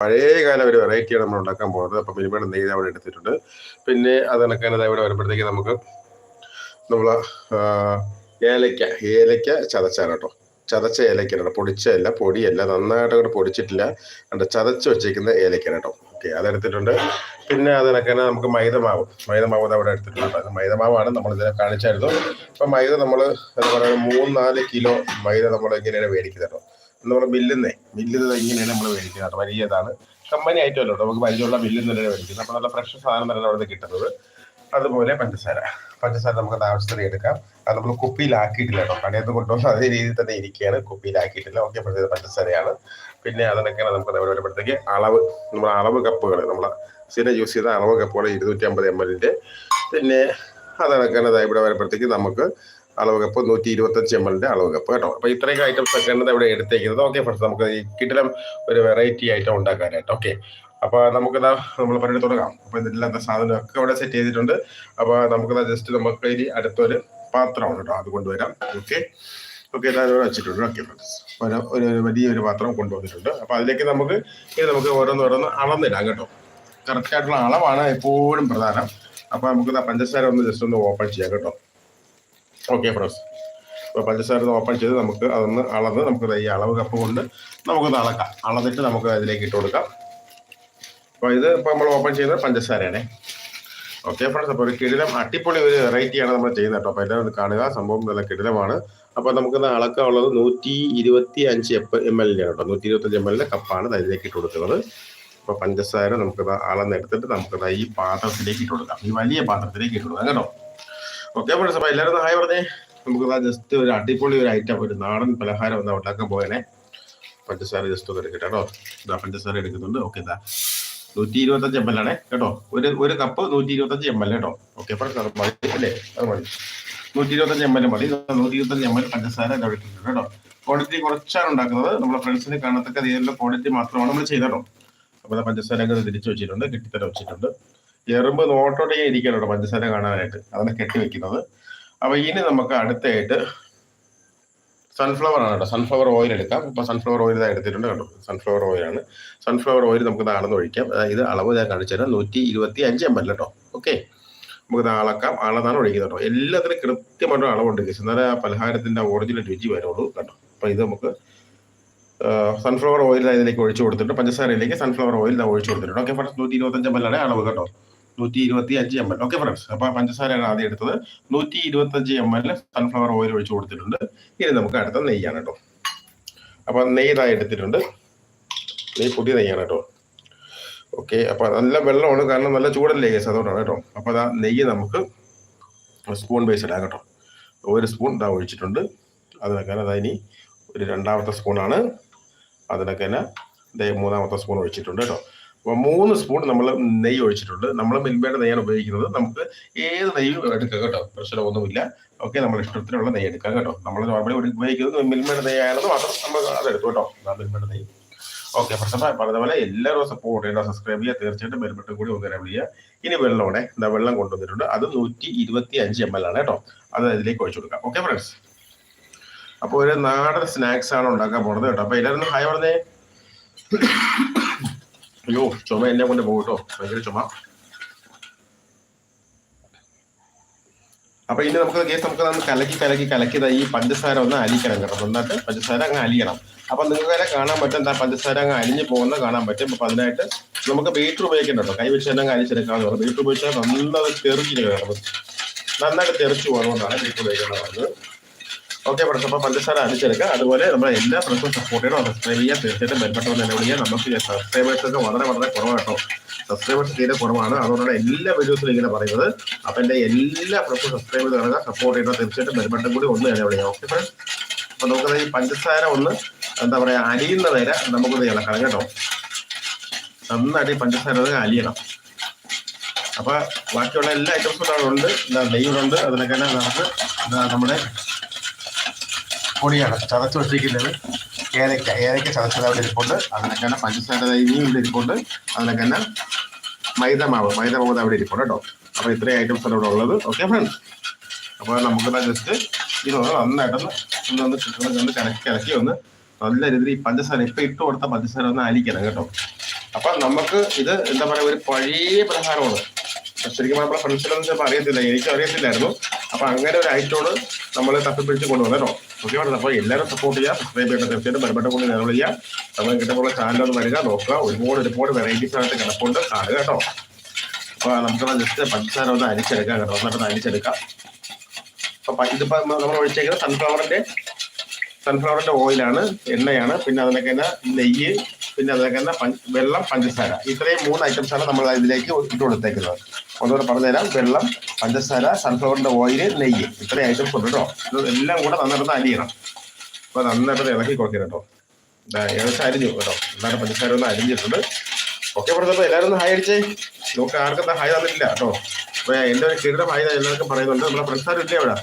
പഴയകാല ഒരു വെറൈറ്റിയാണ് നമ്മൾ ഉണ്ടാക്കാൻ പോകുന്നത്. അപ്പം മിനിമം നെയ്ത് അവിടെ എടുത്തിട്ടുണ്ട്. പിന്നെ അത് കണക്കാനത് ഇവിടെ വരുമ്പോഴത്തേക്ക് നമുക്ക് നമ്മൾ ഏലയ്ക്ക ഏലയ്ക്ക ചതച്ചാണ് കേട്ടോ. ചതച്ച ഏലക്കയാണ് പൊടിച്ചല്ല പൊടിയല്ല നന്നായിട്ട് അങ്ങോട്ട് പൊടിച്ചിട്ടില്ല. കണ്ട് ചതച്ച് വെച്ചേക്കുന്ന ഏലയ്ക്കാണ് കേട്ടോ. ഓക്കെ അതെടുത്തിട്ടുണ്ട്. പിന്നെ അത് കണക്കാണ് നമുക്ക് മൈദമാവ്. മൈദമാവ് അവിടെ എടുത്തിട്ടുണ്ട് മൈദമാവാണ് നമ്മൾ ഇതിനെ കാണിച്ചായിരുന്നു. അപ്പം മൈദ നമ്മൾ എന്താ പറയുക മൂന്ന് നാല് കിലോ മൈദ നമ്മൾ ഇങ്ങനെയാണ് മേടിക്കുന്നത് കേട്ടോ. നമ്മൾ മില്ലുന്നേ. മില്ലുന്നത് ഇങ്ങനെയാണ് നമ്മൾ മേടിക്കുന്നത് കേട്ടോ. വലിയതാണ്. കമ്പനി ആയിട്ടല്ലോ നമുക്ക് പരിചയമുള്ള മില്ലിൽ തന്നെ മേടിക്കുന്നത്. അപ്പോൾ നല്ല ഫ്രഷ് സാധനം തന്നെ അവിടെ കിട്ടുന്നത്. അതുപോലെ പഞ്ചസാര. പഞ്ചസാര നമുക്ക് ആവശ്യത്തിന് എടുക്കാം. അത് നമ്മൾ കുപ്പിയിലാക്കിയിട്ടില്ല കേട്ടോ. കടയിൽ നിന്ന് കൊണ്ടുവന്ന് അതേ രീതിയിൽ തന്നെ ഇരിക്കുകയാണ്. കുപ്പിയിലാക്കിയിട്ടില്ല. ഓക്കെ അപ്പോഴത്തേക്ക് പഞ്ചസാരയാണ്. പിന്നെ അതിനൊക്കെയാണ് നമുക്ക് അതേപോലെ വരുമ്പോഴത്തേക്ക് അളവ്. നമ്മൾ അളവ് കപ്പുകൾ നമ്മൾ സ്ഥിരം യൂസ് ചെയ്ത അളവ് കപ്പുകൾ ഇരുന്നൂറ്റി അമ്പത് എം എല്ലിന്റെ പിന്നെ അതിനൊക്കെ ഇവിടെ വരുമ്പോഴത്തേക്ക് നമുക്ക് അളവ് കപ്പ് നൂറ്റി ഇരുപത്തഞ്ച് എം എല്ലിന്റെ അളവ് കപ്പ് കേട്ടോ. അപ്പോൾ ഇത്രയൊക്കെ ഐറ്റംസ് ഒക്കെയാണ് ഇവിടെ എടുത്തേക്കുന്നത്. ഓക്കെ ഫസ്റ്റ് നമുക്ക് ഈ കിടിലം ഒരു വെറൈറ്റി ഐറ്റം ഉണ്ടാക്കാനായിട്ട്. ഓക്കെ അപ്പോൾ നമുക്കിതാ നമ്മൾ പരിപാടി തുടങ്ങാം. അപ്പോൾ സാധനം ഒക്കെ ഇവിടെ സെറ്റ് ചെയ്തിട്ടുണ്ട്. അപ്പോൾ നമുക്കിതാ ജസ്റ്റ് നമുക്ക് ഇനി അടുത്തൊരു പാത്രമാണ് കേട്ടോ. അത് കൊണ്ടുവരാം. ഓക്കെ ഓക്കെ ഇവിടെ വെച്ചിട്ടുണ്ട്. ഓക്കെ ഫ്രണ്ട്സ് ഒരു ഒരു വലിയൊരു പാത്രം കൊണ്ടുവന്നിട്ടുണ്ട്. അപ്പോൾ അതിലേക്ക് നമുക്ക് ഇനി നമുക്ക് ഓരോന്ന് ഓരോന്ന് അളന്നിടാം കേട്ടോ. കറക്റ്റ് ആയിട്ടുള്ള അളവാണ് എപ്പോഴും പ്രധാനം. അപ്പോൾ നമുക്ക് ഇതാ പഞ്ചസാര ഒന്ന് ജസ്റ്റ് ഒന്ന് ഓപ്പൺ ചെയ്യാം കേട്ടോ. ഓക്കെ ഫ്രണ്ട്സ് അപ്പോൾ പഞ്ചസാര ഓപ്പൺ ചെയ്ത് നമുക്ക് അതൊന്ന് അളന്ന് നമുക്ക് ഈ അളവ് കപ്പ് കൊണ്ട് നമുക്കൊന്ന് അളക്കാം. അളന്നിട്ട് നമുക്ക് അതിലേക്ക് ഇട്ട് കൊടുക്കാം. അപ്പോൾ ഇത് ഇപ്പോൾ നമ്മൾ ഓപ്പൺ ചെയ്യുന്നത് പഞ്ചസാരയാണേ. ഓക്കെ ഫ്രണ്ട്സ് അപ്പോൾ ഒരു കിടിലം അട്ടിപ്പൊളി ഒരു വെറൈറ്റിയാണ് നമ്മൾ ചെയ്യുന്നത് കേട്ടോ. അപ്പോൾ എല്ലാവരും കാണുക. സംഭവം നല്ല കിടിലമാണ്. അപ്പോൾ നമുക്ക് അളക്കാനുള്ളത് നൂറ്റി ഇരുപത്തി അഞ്ച് എം എൽ കേട്ടോ. നൂറ്റി ഇരുപത്തഞ്ച് എം എല്ലിന്റെ കപ്പാണ് അതിലേക്ക് ഇട്ട് കൊടുക്കുന്നത്. അപ്പോൾ പഞ്ചസാര നമുക്ക് അളന്നെടുത്തിട്ട് നമുക്ക് ഈ പാത്രത്തിലേക്ക് ഇട്ട് കൊടുക്കാം. ഈ വലിയ പാത്രത്തിലേക്ക് ഇട്ട് കൊടുക്കാം. കേട്ടോ? ഓക്കെ ഫ്രണ്ട്സ് സഭ എല്ലാവരും ഹായ് പറഞ്ഞേ. നമുക്ക് ജസ്റ്റ് ഒരു അടിപൊളി ഒരു ഐറ്റം ഒരു നാടൻ പലഹാരം ഒന്ന് ഉണ്ടാക്കാൻ പോയനെ പഞ്ചസാര ജസ്റ്റ് ഒന്ന് എടുക്കട്ടെ കേട്ടോ. ഇതാ പഞ്ചസാര എടുക്കുന്നുണ്ട്. ഓക്കെ ഇതാ നൂറ്റി ഇരുപത്തഞ്ച് എം എൽ ആണ് കേട്ടോ. ഒരു ഒരു കപ്പ് നൂറ്റി ഇരുപത്തഞ്ച് എം എൽ കേട്ടോ. ഓക്കെ അപ്പോൾ അത് മതി അല്ലേ? അത് മതി. നൂറ്റി ഇരുപത്തഞ്ച് എം എൽ മതി. നൂറ്റി ഇരുപത്തഞ്ച് എം എൽ പഞ്ചസാര ഇട്ടിട്ടുണ്ട് കേട്ടോ. ക്വാണ്ടിറ്റി കുറച്ചാണ് ഉണ്ടാക്കുന്നത്. നമ്മുടെ ഫ്രണ്ട്സിന് കാണത്തക്ക രീതിയിലുള്ള ക്വാണ്ടിറ്റി മാത്രമാണ് നമ്മൾ ചെയ്തോ അപ്പോൾ പഞ്ചസാര തിരിച്ചു വെച്ചിട്ടുണ്ട് കിട്ടിത്തരം വെച്ചിട്ടുണ്ട്. എറുമ്പ് ഇരിക്കണം കേട്ടോ പഞ്ചസാര കാണാനായിട്ട്. അതാണ് കെട്ടി വെക്കുന്നത്. അപ്പൊ ഇനി നമുക്ക് അടുത്തായിട്ട് സൺഫ്ലവർ ആണ് കേട്ടോ. സൺഫ്ലവർ ഓയിൽ എടുക്കാം. ഇപ്പൊ സൺഫ്ലവർ ഓയിൽ ഇതാ എടുത്തിട്ടുണ്ട് കേട്ടോ സൺഫ്ലവർ ഓയിലാണ് സൺഫ്ലവർ ഓയിൽ നമുക്ക് ഇത് അളന്ന് ഒഴിക്കാം. ഇത് അളവ് ഞാൻ കാണിച്ചു തരാം. നൂറ്റി ഇരുപത്തി അഞ്ച് എം എൽ കേട്ടോ ഓക്കെ നമുക്ക് അളക്കാം അളന്നാണ് ഒഴിക്കുന്നത് കേട്ടോ. എല്ലാത്തിനും കൃത്യമായിട്ട് അളവുണ്ട് കേസ് എന്നാലേ ആ പലഹാരത്തിന്റെ ഒറിജിനൽ രുചി വരുള്ളൂ കേട്ടോ. അപ്പൊ ഇത് നമുക്ക് സൺഫ്ലവർ ഓയിൽ ഇതിലേക്ക് ഒഴിച്ചു കൊടുത്തിട്ട് പഞ്ചസാരയിലേക്ക് സൺഫ്ലവർ ഓയിൽ ഒഴിച്ചു കൊടുത്തിട്ടുണ്ട്. ഓക്കെ ഫസ്റ്റ് നൂറ്റി ഇരുപത്തഞ്ച് എം എൽ ആണ് അളവ് കേട്ടോ. നൂറ്റി ഇരുപത്തി അഞ്ച് എം എൽ ഓക്കെ ഫ്രണ്ട്സ് അപ്പൊ പഞ്ചസാരയാണ് ആദ്യം എടുത്തത്. നൂറ്റി ഇരുപത്തി അഞ്ച് എം എൽ സൺഫ്ലവർ ഓയിൽ ഒഴിച്ചു കൊടുത്തിട്ടുണ്ട്. ഇനി നമുക്ക് അടുത്ത നെയ്യാണ് കേട്ടോ അപ്പൊ നെയ്യ് ഇതായി എടുത്തിട്ടുണ്ട്. നെയ്യ് പുതിയ നെയ്യാണ് കേട്ടോ ഓക്കെ അപ്പൊ നല്ല വെള്ളമാണ്. കാരണം നല്ല ചൂടല്ലേ കേസ് അതുകൊണ്ടാണ് കേട്ടോ അപ്പൊ അതാ നെയ്യ് നമുക്ക് സ്പൂൺ ബേസ് ഇടാം കേട്ടോ. ഒരു സ്പൂൺ ഇതാ ഒഴിച്ചിട്ടുണ്ട്. അതിനൊക്കെ അതാ ഇനി ഒരു രണ്ടാമത്തെ സ്പൂണാണ് അതിനൊക്കെ തന്നെ മൂന്നാമത്തെ സ്പൂൺ ഒഴിച്ചിട്ടുണ്ട് കേട്ടോ മൂന്ന് സ്പൂൺ നമ്മൾ നെയ്യ് ഒഴിച്ചിട്ടുണ്ട്. നമ്മൾ മിൽമയുടെ നെയ്യാണ് ഉപയോഗിക്കുന്നത്. നമുക്ക് ഏത് നെയ്യും എടുക്കാം കേട്ടോ. പ്രശ്നമൊന്നുമില്ല ഓക്കെ നമ്മൾ ഇഷ്ടത്തിനുള്ള നെയ്യ് എടുക്കാം കേട്ടോ. നമ്മൾ നോർമലി ഉപയോഗിക്കുന്നത് മിൽമയുടെ ആയിരുന്നു മാത്രം നമ്മൾ അതെടുത്തു കേട്ടോ. മിൽമയുടെ നെയ്യ്. ഓക്കെ പ്രശ്നം പറഞ്ഞ പോലെ എല്ലാവരും സപ്പോർട്ട് ചെയ്യുക സബ്സ്ക്രൈബ് ചെയ്യുക. തീർച്ചയായിട്ടും ബെൽബട്ടൺ കൂടി ഒന്ന് എനേബിൾ ചെയ്യുക. ഇനി വെള്ളമാണ് എന്താ വെള്ളം കൊണ്ടുവന്നിട്ടുണ്ട്. അത് നൂറ്റി ഇരുപത്തി അഞ്ച് എം എൽ ആണ് കേട്ടോ. അത് അതിലേക്ക് ഒഴിച്ചു കൊടുക്കാം. ഓക്കെ ഫ്രണ്ട്സ് അപ്പോൾ ഒരു നാടൻ സ്നാക്സ് ആണ് ഉണ്ടാക്കാൻ പോണത് കേട്ടോ. അപ്പൊ എല്ലാവരും ഹായ് പറഞ്ഞേ. അയ്യോ ചുമ എന്നെ കൊണ്ട് പോകട്ടോ. കേട്ടോ ഭയങ്കര ചുമ. അപ്പൊ ഇനി നമുക്ക് കേസ് നമുക്ക് കലക്കി കലക്കി കലക്കിയത് ഈ പഞ്ചസാര ഒന്ന് അലിക്കണം കേട്ടോ. നന്നായിട്ട് പഞ്ചസാര അങ്ങ് അലിയണം. അപ്പൊ നിങ്ങൾക്ക് കാണാൻ പറ്റും എന്താ പഞ്ചസാര അങ്ങ് അലിഞ്ഞു പോകുന്ന കാണാൻ പറ്റും. അപ്പൊ അതിനായിട്ട് നമുക്ക് ബീറ്റർ ഉപയോഗിക്കണ്ട കൈ വെച്ച് തന്നെ അങ്ങ് അലിച്ചെടുക്കാന്ന് പറഞ്ഞു. ബീറ്റർ ഉപയോഗിച്ചാൽ നന്നായിട്ട് തെറിച്ചിരിക്കണം നന്നായിട്ട് തെറിച്ചു പോകുന്നതുകൊണ്ടാണ് ബീറ്റർ ഉപയോഗിക്കുന്നത് പറഞ്ഞത് ഓക്കെ ഫ്രണ്ട്സ് അപ്പോൾ പഞ്ചസാര അടിച്ചെടുക്കുക. അതുപോലെ നമ്മുടെ എല്ലാ ഫ്രണ്ട്സും സപ്പോർട്ട് ചെയ്യണം. സബ്സ്ക്രൈബ് ചെയ്യുക. തീർച്ചയായിട്ടും ബെൽബട്ടൺ തന്നെ വിളിക്കുക നമുക്ക് സബ്സ്ക്രൈബേഴ്സ് ഒക്കെ വളരെ വളരെ കുറവാട്ടോ സബ്സ്ക്രൈബേഴ്സ് തീരെ കുറവാണ്. അതുകൊണ്ടാണ് എല്ലാ വീഡിയോസിലും ഇങ്ങനെ പറയുന്നത്. അപ്പം എന്റെ എല്ലാ ഫ്രണ്ട്സും സബ്സ്ക്രൈബ് ചെയ്ത് കാണുക. സപ്പോർട്ട് ചെയ്യണം. തീർച്ചയായിട്ടും ബെൽബട്ടൺ കൂടി ഒന്ന് തന്നെ വിളിക്കാം ഓക്കെ ഫ്രണ്ട്സ് അപ്പം നമുക്കത് ഈ പഞ്ചസാര ഒന്ന് എന്താ പറയുക അലിയുന്ന വരെ നമുക്കൊന്ന് ഇളക്കണം കേട്ടോ. നന്നായിട്ട് ഈ പഞ്ചസാര അലിയണം. അപ്പം ബാക്കിയുള്ള എല്ലാ ഐറ്റംസും ഉണ്ട്. ഉണ്ട്. നെയ്യുണ്ട് അതിനൊക്കെ തന്നെ നമുക്ക് നമ്മുടെ പൊടിയാണ് ചതച്ച് വെച്ചിരിക്കുന്നത്. ഏലക്ക ഏലക്ക ചതച്ചത് അവിടെ ഇരിപ്പുണ്ട്. അതിനൊക്കെ തന്നെ പഞ്ചസാര ഇനിയും ഇവിടെ ഇരിപ്പുണ്ട്. അതിനൊക്കെ തന്നെ മൈദ മാവ് മൈദ മാവ് അവിടെ ഇരിപ്പുണ്ട് കേട്ടോ. അപ്പോൾ ഇത്രയും ഐറ്റംസ് ആണ് ഇവിടെ ഉള്ളത്. ഓക്കെ ഫ്രണ്ട്സ് അപ്പോൾ നമുക്ക് ജസ്റ്റ് ഇതൊന്ന് നന്നായിട്ടൊന്ന് ഒന്ന് ഒന്ന് ഒന്ന് കലക്കി കിടക്കി ഒന്ന് നല്ല രീതിയിൽ ഈ പഞ്ചസാര ഇപ്പം ഇട്ട് കൊടുത്ത പഞ്ചസാര ഒന്ന് അലിക്കണം കേട്ടോ. അപ്പൊ നമുക്ക് ഇത് എന്താ പറയാ ഒരു പഴയ പ്രഹാരമാണ് ശരിക്കും നമ്മുടെ ഫ്രണ്ട്സിനൊന്നും ചിലപ്പോൾ അറിയത്തില്ല എനിക്കും അറിയത്തില്ലായിരുന്നു. അപ്പൊ അങ്ങനെ ഒരു ഐറ്റോട് നമ്മൾ തപ്പിപ്പിടിച്ച് കൊണ്ടുവന്നു ഓക്കെ പറഞ്ഞു അപ്പോൾ എല്ലാവരും സപ്പോർട്ട് ചെയ്യുക സബ്സ്ക്രൈബ് ചെയ്യുന്ന തീർച്ചയായിട്ടും ബലപ്പെട്ട കൊണ്ട് ഞങ്ങൾ ചെയ്യുക നമ്മൾ കിട്ടുമ്പോൾ ചാനലൊന്ന് വരിക നോക്കുക. ഒരുപാട് ഒരുപാട് വെറൈറ്റീസ് ആയിട്ട് കിടപ്പുണ്ട്. കാണുക കേട്ടോ. അപ്പോൾ നമുക്ക് ജസ്റ്റ് പഞ്ചസാര ഒന്ന് അരിച്ചെടുക്കാം കേട്ടോ. നന്നായിട്ട് അരിച്ചെടുക്കാം. അപ്പൊ ഇതിപ്പോ നമ്മൾ ഒഴിച്ചേക്കുന്നത് സൺഫ്ലവറിന്റെ സൺഫ്ലവറിന്റെ ഓയിലാണ് എണ്ണയാണ്. പിന്നെ അതിനൊക്കെ നെയ്യ് പിന്നെ അതിലേക്ക് തന്നെ വെള്ളം പഞ്ചസാര. ഇത്രയും മൂന്ന് ഐറ്റംസ് ആണ് നമ്മൾ ഇതിലേക്ക് ഇട്ട് കൊടുത്തേക്കുന്നത്. ഒന്നുകൂടെ പറഞ്ഞുതരാം. വെള്ളം പഞ്ചസാര സൺഫ്ലവറിന്റെ ഓയിൽ നെയ്യ്. ഇത്രയും ഐറ്റംസ് ഉണ്ട് കേട്ടോ ഇത് എല്ലാം കൂടെ നന്നായിട്ട് അരിയണം അപ്പൊ നന്നായിട്ട് ഇളക്കി കൊടുക്കണം കേട്ടോ ഏകദേശം അരിഞ്ഞു കേട്ടോ നന്നായിട്ട് പഞ്ചസാര ഒന്ന് അരിഞ്ഞിട്ടുണ്ട്. ഓക്കെ പറഞ്ഞപ്പോ എല്ലാവരും ഒന്ന് ഹായ് അടിച്ചേ. നമുക്ക് ആർക്കും ഹായ് തന്നിട്ടില്ല കേട്ടോ അപ്പൊ എന്റെ ഒരു കിരീടം ഹായ് എല്ലാവർക്കും പറയുന്നുണ്ട്. നമ്മളെ പ്രസാരം ഇല്ലേ അവിടെ?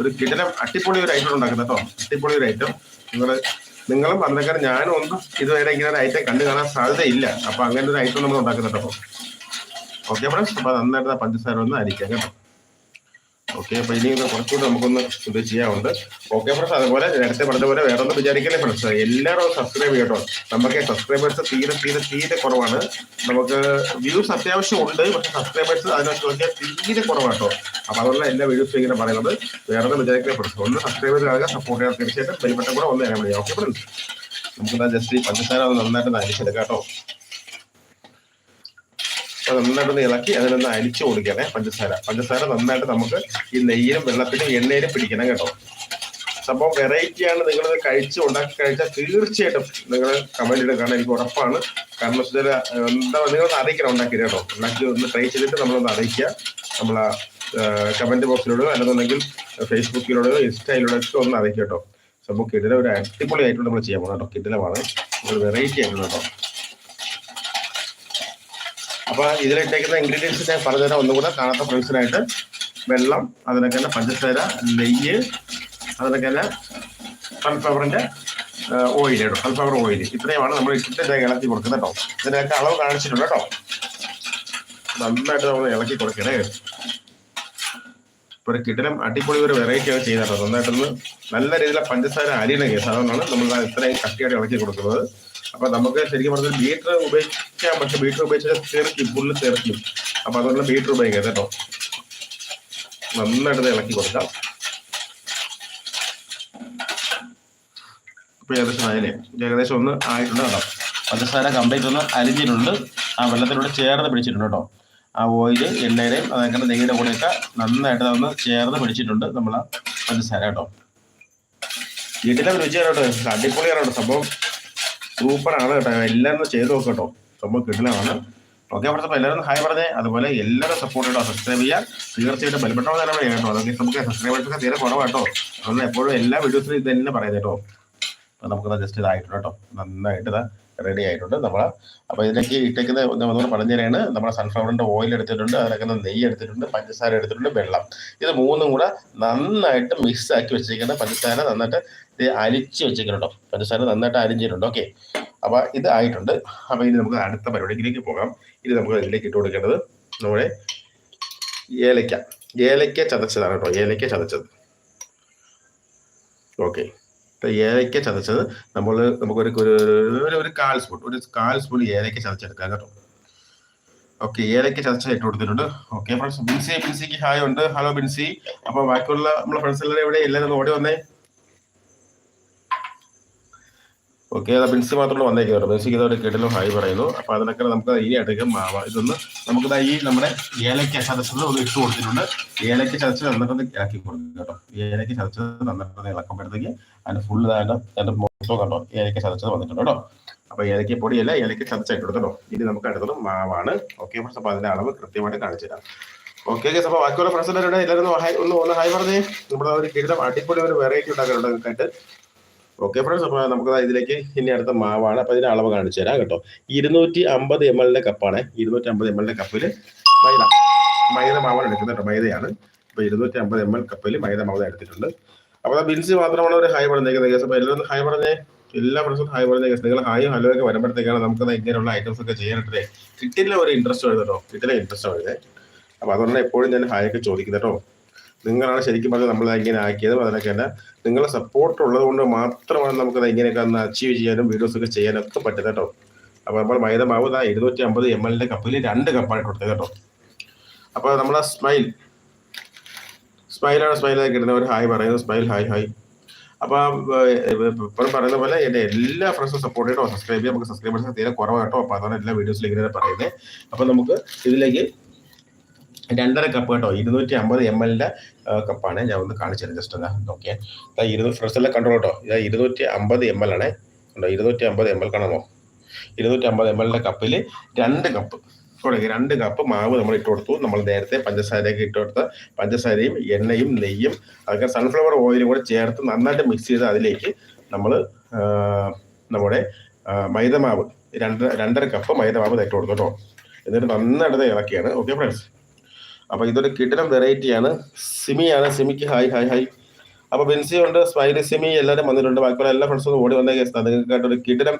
ഒരു കിടലം അട്ടിപ്പൊളി ഒരു ഐറ്റം ഉണ്ടാക്കുന്നത് കേട്ടോ അട്ടിപ്പൊളി ഒരു ഐറ്റം നിങ്ങൾ നിങ്ങളും പറഞ്ഞേക്കാൻ ഞാനും ഒന്നും ഇതുവരെ ഇങ്ങനെ ഒരു ഐറ്റം കണ്ടു കാണാൻ സാധ്യതയില്ല. അപ്പൊ അങ്ങനെ ഒരു ഐറ്റം നമ്മൾ ഉണ്ടാക്കുന്നത് കേട്ടോ ഓക്കെ ഫ്രണ്ട്സ് അപ്പൊ നന്നായിട്ട് പഞ്ചസാര ഒന്ന് അരിക്കാം കേട്ടോ. ഓക്കെ അപ്പൊ ഇനി കുറച്ചുകൂടെ നമുക്കൊന്ന് ഇത് ചെയ്യാറുണ്ട് ഓക്കെ ഫ്രണ്ട്സ് അതുപോലെ നേരത്തെ പറഞ്ഞ പോലെ വേറെ ഒന്നും വിചാരിക്കല്ലേ ഫ്രണ്ട്സ് എല്ലാവരും സബ്സ്ക്രൈബ് ചെയ്യട്ടോ നമുക്ക് സബ്സ്ക്രൈബേഴ്സ് തീരെ തീരെ തീരെ കുറവാണ്. നമുക്ക് വ്യൂസ് അത്യാവശ്യം ഉണ്ട് പക്ഷെ സബ്സ്ക്രൈബേഴ്സ് അതിനകത്ത് നോക്കിയാൽ തീരെ കുറവാട്ടോ അപ്പൊ അതുപോലെ എല്ലാ വീഡിയോസ് ഇങ്ങനെ പറയുന്നത്. വേറെ ഒന്നും വിചാരിക്കലേ ഫ്രണ്ട്സ് ഒന്ന് സബ്സ്ക്രൈബ് ചെയ്യുക സപ്പോർട്ട് ചെയ്യാൻ തീർച്ചയായിട്ടും ബെൽബട്ടൻ കൂടെ ഒന്ന് തരാൻ മതി. ഓക്കെ ഫ്രണ്ട്സ് നമുക്ക് ജസ്റ്റ് ഈ പഞ്ചസാര നന്നായിട്ട് നനച്ചെടുക്കാം കേട്ടോ. നന്നായിട്ടൊന്ന് ഇളക്കി അതിനൊന്ന് അരിച്ചു കൊടുക്കണേ പഞ്ചസാര. പഞ്ചസാര നന്നായിട്ട് നമുക്ക് ഈ നെയ്യിലും വെള്ളത്തിലും എണ്ണയിലും പിടിക്കണം കേട്ടോ. സംഭവം വെറൈറ്റിയാണ് നിങ്ങൾ കഴിച്ച് ഉണ്ടാക്കി കഴിച്ചാൽ തീർച്ചയായിട്ടും നിങ്ങൾ കമന്റ് ഇടുക. കാരണം എനിക്ക് ഉറപ്പാണ്. കാരണം വെച്ചാൽ എന്താ നിങ്ങളൊന്ന് അറിയിക്കണം ഉണ്ടാക്കി കേട്ടോ. ഉണ്ടാക്കി ഒന്ന് ട്രൈ ചെയ്തിട്ട് നമ്മളൊന്ന് അറിയിക്കുക. നമ്മളെ കമന്റ് ബോക്സിലൂടെയോ അല്ലെന്നുണ്ടെങ്കിൽ ഫേസ്ബുക്കിലൂടെയോ ഇൻസ്റ്റയിലൂടെ ഒക്കെ ഒന്ന് അറിയിക്കാം കേട്ടോ. സംഭവം കിടില ഒരു അടിപൊളി ആയിട്ട് നമ്മൾ ചെയ്യാൻ പോകണം കേട്ടോ. കിടിലമാണ്. ഒരു വെറൈറ്റി ആയിരുന്നു കേട്ടോ. അപ്പൊ ഇതിലിട്ടേക്കുന്ന ഇൻഗ്രീഡിയൻസ് ഞാൻ പറഞ്ഞുതരാം. ഒന്നുകൂടെ കാണാത്ത ഫ്രണ്ട്സിനായിട്ട് വെള്ളം അതിനൊക്കെ തന്നെ പഞ്ചസാര നെയ്യ് അതിനൊക്കെ തന്നെ സൺഫ്ലവറിന്റെ ഓയിൽ കേട്ടോ സൺഫ്ലവർ ഓയിൽ ഇത്രയുമാണ് നമ്മൾ ഇട്ടിട്ട് ഇളക്കി കൊടുക്കുന്നത് കേട്ടോ. ഇതിനൊക്കെ അളവ് കാണിച്ചിട്ടുണ്ട് കേട്ടോ. നന്നായിട്ട് നമ്മൾ ഇളക്കി കൊടുക്കണേ. ഒരു കിടലം അടിപൊളി ഒരു വെറൈറ്റി ആണ് ചെയ്യുന്നത് നന്നായിട്ടൊന്ന് നല്ല രീതിയിൽ പഞ്ചസാര അരിയണ കേസ്. അതുകൊണ്ടാണ് നമ്മൾ ഇത്രയും കട്ടിയായിട്ട് ഇളക്കി കൊടുക്കുന്നത്. അപ്പൊ നമുക്ക് ശരിക്കും പറഞ്ഞാൽ ബീറ്റർ ഉപയോഗിക്കാം. പക്ഷെ ബീറ്റർ ഉപയോഗിച്ചാൽ തീർക്കും പുല്ല് തീർക്കും അപ്പൊ അതുകൊണ്ട് ബീറ്റർ ഉപയോഗിക്കാം കേട്ടോ. നന്നായിട്ട് ഇളക്കി കൊടുക്കാം. ഇപ്പൊ ഏകദേശം ആയാലേ ഏകദേശം ഒന്ന് ആയിട്ടുണ്ട് കേട്ടോ. പഞ്ചസാര കംപ്ലീറ്റ് ഒന്ന് അരിഞ്ഞിട്ടുണ്ട്. ആ വെള്ളത്തിലൂടെ ചേർന്ന് പിടിച്ചിട്ടുണ്ട് കേട്ടോ. ആ ഓയിൽ എണ്ണയുടെയും അതങ്ങനെ നെയ്യുടെ കൂടെയൊക്കെ നന്നായിട്ട് അതൊന്ന് ചേർന്ന് പിടിച്ചിട്ടുണ്ട് നമ്മൾ പഞ്ചസാര കേട്ടോ. വീട്ടിലെ രുചിയാണ് കേട്ടോ. അടിപൊളിയാണ് കേട്ടോ. സംഭവം സൂപ്പറാണ് കേട്ടോ. എല്ലാവരും ചെയ്ത് നോക്കട്ടോ കേട്ടോ. സംഭവം കിടിലമാണ്. ഓക്കെ അവിടുത്തെ എല്ലാവരും ഹായ് പറഞ്ഞേ അതുപോലെ എല്ലാവരും സപ്പോർട്ട് ചെയ്തോ സബ്സ്ക്രൈബ് ചെയ്യാം തീർച്ചയായിട്ടും ബലപ്പെട്ട തന്നെ കേട്ടോ. അതൊക്കെ നമുക്ക് സബ്സ്ക്രൈബേഴ്സൊക്കെ തീരെ കുറവാട്ടോ അതുകൊണ്ട് എപ്പോഴും എല്ലാ വീഡിയോസിലും ഇത് തന്നെ പറയുന്നത് കേട്ടോ. അപ്പോൾ നമുക്ക് ജസ്റ്റ് ഇതായിട്ടുണ്ട് കേട്ടോ. നന്നായിട്ട് ഇതാ. റെഡി ആയിട്ടുണ്ട്. നമ്മൾ അപ്പോൾ ഇതിലേക്ക് ഇട്ടേക്കുന്ന നമ്മൾ പറഞ്ഞു തരാണ് നമ്മുടെ സൺഫ്ലവറിന്റെ ഓയിൽ എടുത്തിട്ടുണ്ട് അതിലേക്കുന്ന നെയ്യ് എടുത്തിട്ടുണ്ട് പഞ്ചസാര എടുത്തിട്ടുണ്ട് വെള്ളം. ഇത് മൂന്നും കൂടെ നന്നായിട്ട് മിക്സ് ആക്കി വെച്ചിരിക്കുന്ന പഞ്ചസാര നന്നായിട്ട് ഇത് അരിച്ച് വെച്ചിരിക്കുന്നുണ്ടോ. പഞ്ചസാര നന്നായിട്ട് അരിഞ്ഞിട്ടുണ്ട്. ഓക്കെ അപ്പോൾ ഇത് ആയിട്ടുണ്ട്. അപ്പോൾ ഇനി നമുക്ക് അടുത്ത പരിപാടിയിലേക്ക് പോകാം. ഇത് നമുക്ക് ഇതിലേക്ക് ഇട്ട് കൊടുക്കേണ്ടത് നമ്മുടെ ഏലക്ക ഏലക്ക ചതച്ചതാണ് കേട്ടോ. ഏലക്ക ചതച്ചത്. ഓക്കെ ഏലക്ക ചതച്ചത് നമ്മൾ നമുക്ക് ഒരു ഒരു- ഒരു കാൽ സ്പൂൺ ഒരു കാൽ സ്പൂൺ ഏലയ്ക്ക ചതച്ചെടുക്കാം കേട്ടോ. ഓക്കെ ഏലയ്ക്ക ചതച്ച ഇട്ട് കൊടുത്തിട്ടുണ്ട്. ഓക്കെ ഫ്രണ്ട്സ് ബിൻസി ബിൻസിക്ക് ഹായ് ഉണ്ട്. ഹലോ ബിൻസി. അപ്പൊ ബാക്കിയുള്ള നമ്മുടെ ഫ്രണ്ട്സ് എല്ലാവരും എവിടെ എല്ലാവരും ഓടി വന്നേ. ഓക്കെ അത് ബിൻസി മാത്രമേ വന്നേക്കുന്നുള്ളൂ ബിൻസിക്ക് ഒരു കേട്ടിലും ഹായ് പറയുന്നു. അപ്പൊ അതിനൊക്കെ നമുക്ക് ഈ അടുക്ക മാവ. ഇതൊന്ന് നമുക്ക് ഈ നമ്മുടെ ഏലക്ക ചതച്ചത് ഒന്ന് ഇട്ട് കൊടുത്തിട്ടുണ്ട്. ഏലക്ക ചതച്ചത് നന്നിട്ടൊന്ന് ഇളക്കി കൊടുക്കും കേട്ടോ. ഏലക്ക ചതച്ചത് നന്നിട്ടൊന്ന് ഇളക്കുമ്പോഴത്തേക്ക് അതിന്റെ ഫുള്ള് അതിന്റെ അതിന്റെ മൊത്തം കണ്ടോ? ഏലക്ക ചതച്ചത് വന്നിട്ടുണ്ട് കേട്ടോ. അപ്പൊ ഏലക്ക പൊടിയല്ല ഏലക്ക ചതച്ചായിട്ട് കൊടുത്തോ. ഇനി നമുക്ക് അടുത്തത് മാവാണ്. ഓക്കെ ഫ്രണ്ട്സ് അപ്പൊ അതിന്റെ അളവ് കൃത്യമായിട്ട് കാണിച്ചു തരാം. ഓക്കെ ഓക്കെ അപ്പൊ ബാക്കിയുള്ള ഫ്രണ്ട്സ് എല്ലാവരും ഒന്ന് ഒന്ന് ഹായ് പറഞ്ഞേ. നമ്മുടെ ഒരു കിരീടം അടിപൊളി ഒരു വെറൈറ്റി ഉണ്ടാക്കാറുണ്ട് നിങ്ങൾക്കായിട്ട് ഓക്കെ ഫ്രണ്ട്സ് അപ്പോൾ നമുക്ക് ഇതിലേക്ക് ഇനി അടുത്ത മാവാണ്. അപ്പോൾ ഇതിന്റെ അളവ് കാണിച്ചു തരാം കേട്ടോ. ഇരുന്നൂറ്റി അമ്പത് എം എല്ലിന്റെ കപ്പാണ്. ഇരുന്നൂറ്റി അമ്പത് എം എല്ലിന്റെ കപ്പിൽ മൈദ. മൈദ മാവാണ് എടുക്കുന്നത് കേട്ടോ മൈദയാണ്. അപ്പോൾ ഇരുന്നൂറ്റി അമ്പത് എം എൽ കപ്പിൽ മൈദ മാവ എടുത്തിട്ടുണ്ട്. അപ്പോൾ ദാ ബിൻസ് മാത്രമാണ് ഒരു ഹൈ പറഞ്ഞേക്കുന്നത് കേസ് അപ്പോൾ എല്ലാവരും ഹൈ പറഞ്ഞേ. എല്ലാ ഫ്രണ്ട്സും ഹൈ പറഞ്ഞ കേസ് നിങ്ങൾ ഹായും ഹലോ ഒക്കെ വരുമ്പോഴത്തേക്കാണ് നമുക്ക് ഇങ്ങനെയുള്ള ഐറ്റംസ് ഒക്കെ ചെയ്യാനായിട്ട് കിട്ടില്ല ഒരു ഇൻട്രസ്റ്റ് വരുന്നത് കേട്ടോ. കിട്ടില്ല ഇൻട്രസ്റ്റ് വരുന്നത്. അപ്പോൾ അതുകൊണ്ടാണ് എപ്പോഴും ഞാൻ ഹായ് ഒക്കെ ചോദിക്കുന്നത് കേട്ടോ. നിങ്ങളാണ് ശരിക്കും പറഞ്ഞാൽ നമ്മൾ ഇങ്ങനെ ആക്കിയതും. അതിനൊക്കെ തന്നെ നിങ്ങളെ സപ്പോർട്ട് ഉള്ളത് കൊണ്ട് മാത്രമാണ് നമുക്ക് ഇങ്ങനെയൊക്കെ ഒന്ന് അച്ചീവ് ചെയ്യാനും വീഡിയോസ് ഒക്കെ ചെയ്യാനും ഒക്കെ പറ്റുന്നത് കേട്ടോ. അപ്പോൾ നമ്മൾ മൈദ മാവ് ഇതാ ഇരുന്നൂറ്റി അമ്പത് എം എല്ലിന്റെ കപ്പിൽ രണ്ട് കപ്പായിട്ട് കൊടുത്തത് കേട്ടോ. അപ്പോൾ നമ്മളെ സ്മൈൽ സ്മൈലാണ് സ്മൈലായി ഒരു ഹായ് പറയുന്നത് സ്മൈൽ ഹായ് ഹായ് അപ്പോൾ ഇപ്പോഴും പറയുന്ന പോലെ എന്റെ എല്ലാ ഫ്രണ്ട്സും സപ്പോർട്ട് ചെയ്യട്ടോ സബ്സ്ക്രൈബ് ചെയ്യാം. നമുക്ക് സബ്സ്ക്രൈബേഴ്സ് തീരെ കുറവ് കേട്ടോ. അപ്പോൾ അതാണ് എല്ലാ വീഡിയോസിലും ഇങ്ങനെ പറയുന്നത്. അപ്പോൾ നമുക്ക് ഇതിലേക്ക് രണ്ടര കപ്പ് കേട്ടോ. ഇരുന്നൂറ്റി അമ്പത് എം എല്ലിന്റെ കപ്പാണ് ഞാൻ ഒന്ന് കാണിച്ചത് ജസ്റ്റ് ഒന്ന് നോക്കിയാൽ ഇരുന്നൂറ് ഫ്രണ്ട്സ് എല്ലാം കണ്ടോ കേട്ടോ. ഇതാ ഇരുന്നൂറ്റി അമ്പത് എം എൽ ആണേ. കണ്ടോ? ഇരുന്നൂറ്റി അമ്പത് എം എൽ കാണാമോ ഇരുന്നൂറ്റി അമ്പത് എം എല്ലിന്റെ കപ്പിൽ രണ്ട് കപ്പ് കൊടുക്കുക രണ്ട് കപ്പ് മാവ് നമ്മൾ ഇട്ട് കൊടുത്തു. നമ്മൾ നേരത്തെ പഞ്ചസാരയൊക്കെ ഇട്ട് കൊടുത്ത പഞ്ചസാരയും എണ്ണയും നെയ്യും അതൊക്കെ സൺഫ്ലവർ ഓയിലും കൂടെ ചേർത്ത് നന്നായിട്ട് മിക്സ് ചെയ്ത് അതിലേക്ക് നമ്മൾ നമ്മുടെ മൈദമാവ്. രണ്ട് രണ്ടര കപ്പ് മൈദമാവ് തേറ്റ് കൊടുത്തു കേട്ടോ. എന്നിട്ട് നന്നായിട്ട് ഇളക്കിയാണ്. ഓക്കെ ഫ്രണ്ട്സ് അപ്പോൾ ഇതൊരു കിടിലം വെറൈറ്റിയാണ്. സിമിയാണ്. സിമിക്ക് ഹായ് ഹായ് ഹായ്. അപ്പോൾ ബെൻസി ഉണ്ട് സ്മൈലി സിമി എല്ലാവരും വന്നിട്ടുണ്ട്. ബാക്കിയുള്ള എല്ലാ ഫ്രണ്ട്സും ഓടി വന്ന കേസ് നിങ്ങൾക്കായിട്ട് ഒരു കിടിലം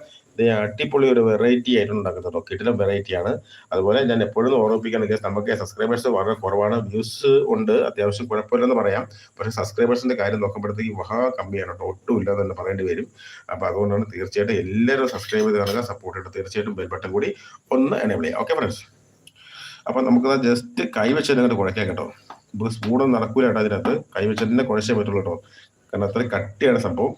അടിപൊളി ഒരു വെറൈറ്റി ആയിട്ട് ഉണ്ടാക്കുന്നത് കിടിലം വെറൈറ്റിയാണ് അതുപോലെ ഞാൻ എപ്പോഴും ഓർമ്മിപ്പിക്കാൻ കേസ് നമുക്ക് സബ്സ്ക്രൈബേഴ്സ് വളരെ കുറവാണ്. വ്യൂസ് ഉണ്ട്. അത്യാവശ്യം കുഴപ്പമില്ലെന്ന് പറയാം. പക്ഷേ സബ്സ്ക്രൈബേഴ്സിന്റെ കാര്യം നോക്കുമ്പോഴത്തേക്ക് മഹാ കമ്മിയാണ് കേട്ടോ. ഒട്ടും ഇല്ലാതെ തന്നെ പറയേണ്ടി വരും. അപ്പോൾ അതുകൊണ്ടാണ് തീർച്ചയായിട്ടും എല്ലാവരും സബ്സ്ക്രൈബ് ചെയ്ത് കാണുക സപ്പോർട്ട് ചെയ്ത് തീർച്ചയായിട്ടും ബെൽ ബട്ടൺ കൂടി ഒന്ന് എനേബിൾ ചെയ്യാം ഓക്കെ ഫ്രണ്ട്സ് അപ്പം നമുക്കത് ജസ്റ്റ് കൈവച്ച് അങ്ങോട്ട് കുഴക്കാം കേട്ടോ. നമുക്ക് സ്പൂണൊന്നും നടക്കൂല കേട്ടോ അതിനകത്ത്. കൈവച്ച് തന്നെ കുഴച്ചേ പറ്റുള്ളൂ കേട്ടോ. കാരണം അത്ര കട്ടിയാണ് സംഭവം.